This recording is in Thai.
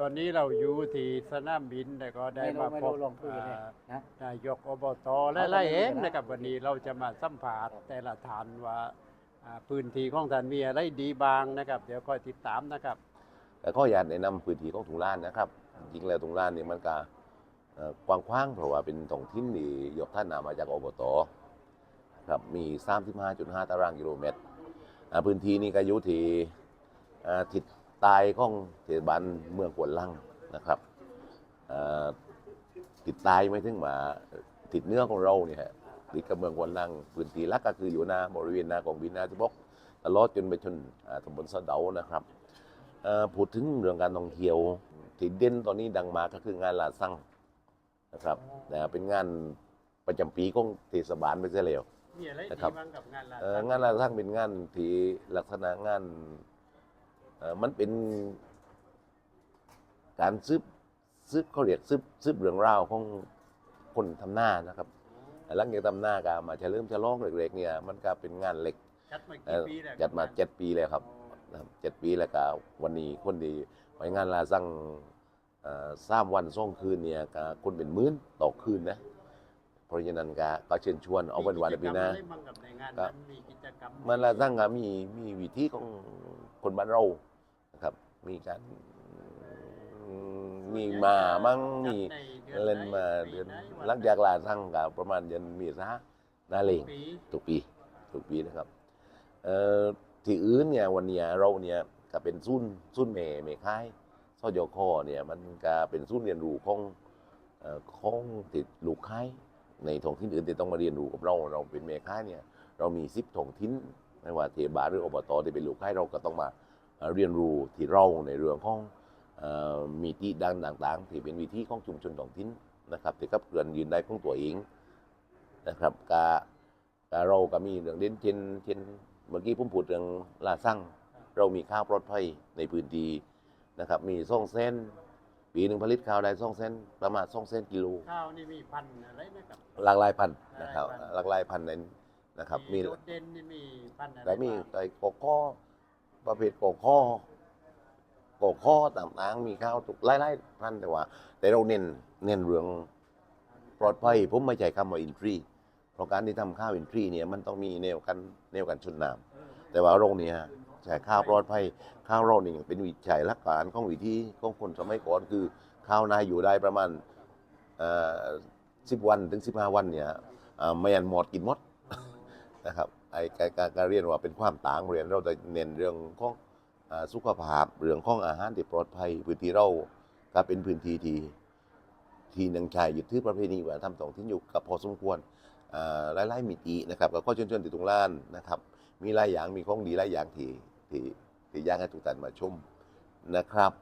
ตอนนี้เราอยู่ที่สนามบินแต่ก็ได้ไม่รู้มาไม่พรู้บลองคุยกันเลยอ่านะนายกอบตและไล่เองเอาไปเลยนะนะครับวันนี้เราจะมาสัมผัสแต่ละฐานว่าอ่าพื้นที่ของท่านมีอะไรดีบางนะครับ เดี๋ยวคอยติดตามนะครับแต่ก็อยากแนะนำพื้นที่ของถุงล้านนะครับจริงๆแล้วถุงล้านเนี่ยมันก็เอ่อกว้างขวางเพราะว่าเป็นท้องถิ่นที่ยกท่านนามาจากอบตครับมี35.5ตารางกิโลเมตรอ่าพื้นที่นี้ก็อยู่ที่อ่าทิศ ใต้ของเทศบาลเมืองกวนลังนะครับอ่าทิศใต้ไม่ถึงมาทิศเหนือของเราเนี่ยฮะติดกับเมืองกวนลังพื้นที่หลักก็คืออยู่หน้าบริเวณหน้ากองบินนาที่บกตลอดจนไปจนอ่าตำบลสะเดานะครับเอ่อพูดถึงเรื่องการท่องเที่ยวที่เด่นตอนนี้ดังมากก็คืองานลาซังนะครับนะเป็นงานประจำปีของเทศบาลไปซะแล้วมีอะไรนะดีครับบ้างกับงานลาเอ่องานลาซังเป็นงานที่ลักษณะงานเอ่อ มันเป็นการซืบซืบเขาเรียกซืบซืบเรื่องราวของคนทำหน้านะครับหลังจากทำหน้าก็มาเฉลิมฉลองเล็กๆเนี่ยมันก็เป็นงานเล็กจัดมาเอ่กี่อปีแล้วจัดมาเจ็ดปีแล้วครับนะครับเจ็ดปีแล้วก็วันนี้คนดีไปงานลาสั่งเอ่อสามวันส่งคืนเนี่ยก็คนเป็นหมื่นต่อคืนนะเพราะฉะนั้นก็ก็เชิญชวนเอาวันวันปีหน้ามีกิจกรรมอะไรบ้างกับในงานนั้นมีกิจกรรมมันลาสั่งก็มีมีวิธีของ คนบ้านเรานะครับ มีการมีมามั่งมีจัดในดือเล่นไหมาเดือนปีไหหลังจากลาสั่งก็ประมาณเดือนเมีษาหน้าเลงปีทุกปีทุกปีนะครับเอ่อที่อื่นเนี่ยวันเนี้ยเราเนี่ยก็เป็นซุ่นซุ่นเมเมค่ายซอยคอเนี่ยมันก็เป็นซุ่นเรียนรู้ของเอ่อของติดลูกค่ายในท้องถิ่นอื่นที่ต้องมาเรียนรู้กับเราเราเป็นเมค่ายเนี่ยเรามีซิปท้องถิ่น ไม่ว่าเทบาลหรืออบตที่เป็นลูกค่ายเราก็ต้องมาเอ่อเรียนรู้ที่เราในเรื่องของเอ่อมีที่ดังต่างๆ ที่เป็นวิธีของชุมชนท้องถิ่นนะครับที่กับเกินยืนได้ของตัวเองนะครับกาแต่เราก็มีเรื่องเด่นเช่นเช่นเมื่อกี้ผมพูดเรื่องลาสั่งเรามีข้าวปลอดภัยในพื้นที่นะครับ มีซ่องเส้น ปีหนึ่งผลิตข้าวได้ซ่องเส้น ประมาณซ่องเส้นกิโลข้าวนี่มีพันธุ์อะไรนะครับหลากหลายพันธุ์นะครับหลากหลายพันธุ์หลากหลายพันธุ์ นั้นนะครับ มีโดดเด่นนี่มีพันธุ์อะไรแต่มีบ้างไก่โกโก้ประเภทโกโก้โกโก้ต่างๆ มีข้าวทุกหลายๆพันธุ์แต่ว่า แต่เราเน้นเน้นเรื่องปลอดภัยผมไม่ใช่คำว่าอินทรีย์เพราะการที่ทำข้าวอินทรีย์เนี่ยมันต้องมีแนวกันแนวกันชนน้ำแต่ว่าโรงเนี่ยใช้ข้าวปลอดภัยข้าวเรานี่เป็นวิจัยหลักการของวิธีของคนสมัยก่อนคือข้าวนาอยู่ได้ประมาณสิบวันถึงสิบห้าวันเนี่ยเอ่อไม่อันหมดกินหมด นะครับไอ้การการเรียนว่าเป็นความต่างเรียนเราจะเน้นเรื่องของสุขภาพเรื่องของอาหารที่ปลอดภัยพื้นที่เราก็เป็นพื้นที่ที่ที่นังชายยึดถือประเพณีว่าทำสองที่อยู่กับพอสมควรอ่าหลายๆมิตินะครับก็ขอเชิญชวนติดตรงล้านนะครับ มีหลายอย่างมีของดีหลายอย่างที่ที่ที่อยากให้ทุกท่านมาชมนะครับ